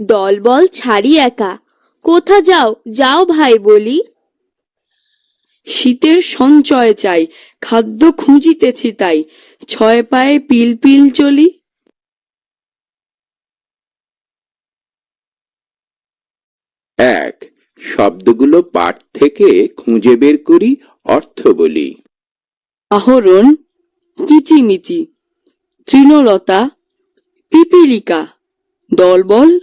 দলবল ছাড়ি একা। কোথা যাও যাও ভাই বলি। শীতের সঞ্চয় চাই খাদ্য খুঁজিতেছি তাই। ছয় পায়ে পিল পিল চলি। এক শব্দগুলো পাঠ থেকে খুঁজে বের করি অর্থ বলি। আহরণ কিচিমিচি। তৃণলতা পিপিলিকা। দলবল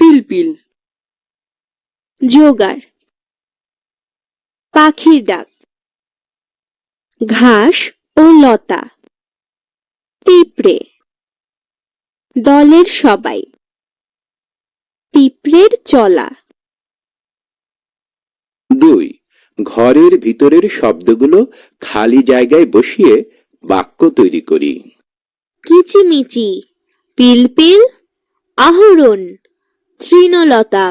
পিলপিল। জোগাড়। পাখির ডাক। ঘাস ও লতা। পিঁপড়ে। দলের সবাই। পিঁপড়ের চলা। দুই। ঘরের ভিতরের শব্দগুলো খালি জায়গায় বসিয়ে বাক্য তৈরি করি। কিচিমিচি পিলপিল আহরণ। তৃণলতা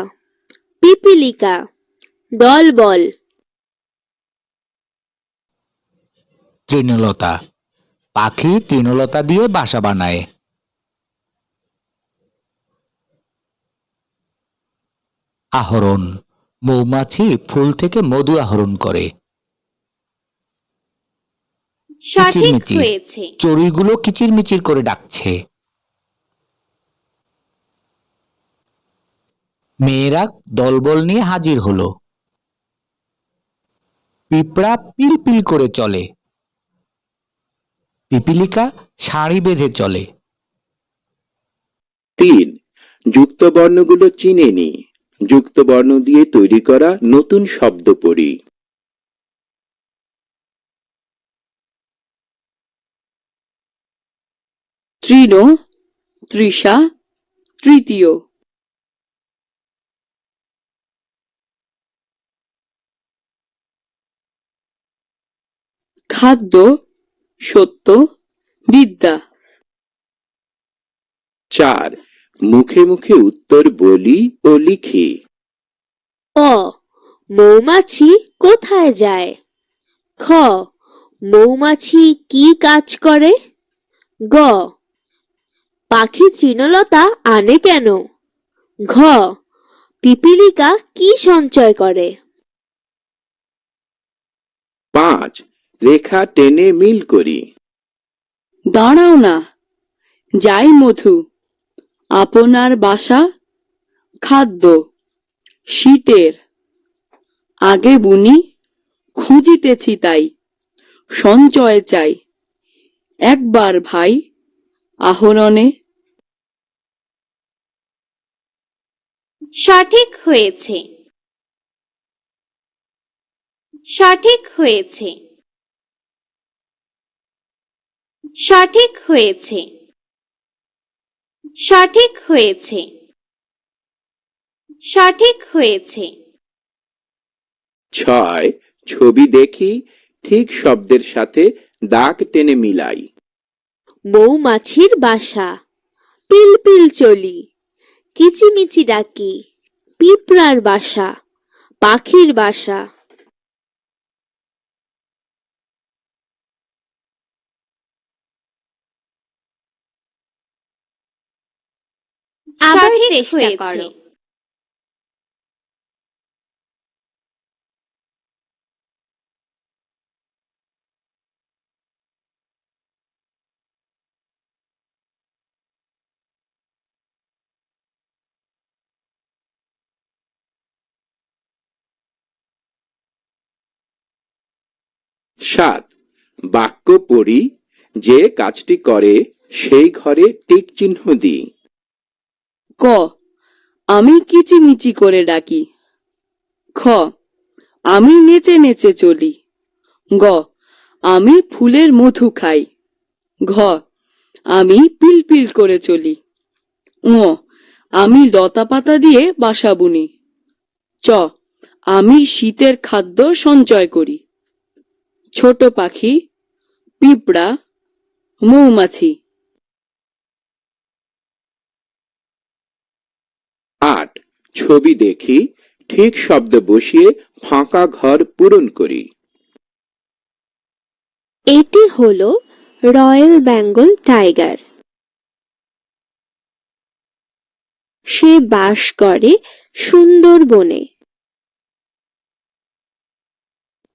পিপিলিকা দলবল। তৃণলতা পাখি তৃণলতা দিয়ে বাসা বানায়। আহরণ মৌমাছি ফুল থেকে মধু আহরণ করে। সঠিক কিচিরমিচির। হয়েছে। চড়ুইগুলো কিচিরমিচির করে ডাকছে। মেয়েরা দলবল নিয়ে হাজির হলো। পিঁপড়া পিলপিল করে চলে। পিপিলিকা শাড়ি বেঁধে চলে। তিন যুক্ত বর্ণগুলো চিনে নি। যুক্ত বর্ণ দিয়ে তৈরি করা নতুন শব্দ পড়ি তৃণ তৃষা তৃতীয়। খাদ্য সত্য বিদ্যা। চার মুখে মুখে উত্তর বলি ও লিখি। অ মৌমাছি কোথায় যায়? খ মৌমাছি কি কাজ করে? গ পাখি তৃণলতা আনে কেন? ঘ পিপিলিকা কি সঞ্চয় করে? পাঁচ রেখা টেনে মিল করি। দাঁড়াও না। যাই মধু আপনার বাসা খাদ্য শীতের। আগে বুনি খুঁজিতেছি তাই সঞ্চয় চাই। একবার ভাই আহরণে। সঠিক হয়েছে। সঠিক হয়েছে। সঠিক হয়েছে। সঠিক হয়েছে। সঠিক হয়েছে। ছয় ছবি দেখি ঠিক শব্দের সাথে দাগ টেনে মিলাই। মৌমাছির বাসা পিলপিল চলি কিচিমিচি ডাকি পিঁপড়ার বাসা পাখির বাসা। আবার চেষ্টা করো। সাত। বাক্য পড়ি যে কাজটি করে সেই ঘরে টিক চিহ্ন দিই। ক, আমি কিচিমিচি করে ডাকি। খ, আমি নেচে নেচে চলি। গ, আমি ফুলের মধু খাই। ঘ, আমি পিলপিল করে চলি। ঙ, আমি লতা পাতা দিয়ে বাসা বুনি। চ, আমি শীতের খাদ্য সঞ্চয় করি। ছোট পাখি, পিঁপড়া, মৌমাছি। ছবি দেখি, ঠিক শব্দ বসিয়ে ফাঁকা ঘর পূরণ করি। এটি হলো রয়্যাল বেঙ্গল টাইগার। সে বাস করে সুন্দরবনে।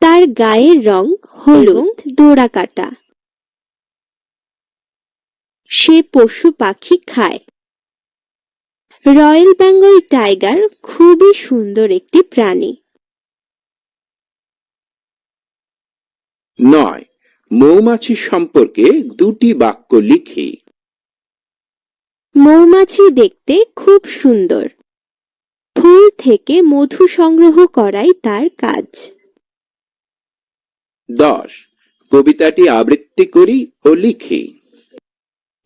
তার গায়ের রং হলুদ ডোরাকাটা সে পশু পাখি খায়। রয়্যাল বেঙ্গল টাইগার খুবই সুন্দর একটি প্রাণী। নয় মৌমাছি সম্পর্কে দুটি বাক্য লিখি। মৌমাছি দেখতে খুব সুন্দর। ফুল থেকে মধু সংগ্রহ করাই তার কাজ। দশ কবিতাটি আবৃত্তি করি ও লিখি।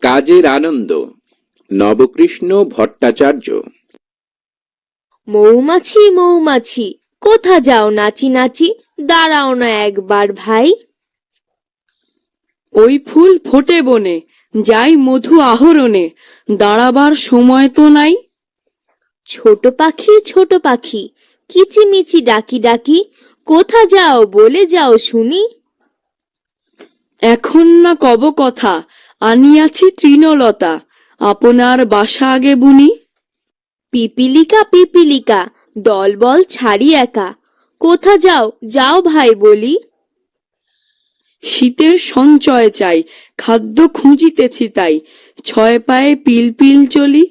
কাজের আনন্দ। নবকৃষ্ণ ভট্টাচার্য। মৌমাছি মৌমাছি কোথা যাও নাচি নাচি দাঁড়াও না একবার ভাই। ওই ফুল ফোটে বনে যাই মধু আহরণে দাঁড়াবার সময় তো নাই। ছোট পাখি ছোট পাখি কিচিমিচি ডাকি ডাকি কোথা যাও বলে যাও শুনি। এখন না কব কথা আনিয়াছি তৃণলতা আপনার বাসা আগে বুনি। পিপিলিকা পিপিলিকা দলবল ছাড়ি একা। কোথা যাও যাও ভাই বলি। শীতের সঞ্চয় চাই খাদ্য খুঁজিতেছি তাই। ছয় পায়ে পিল পিল চলি।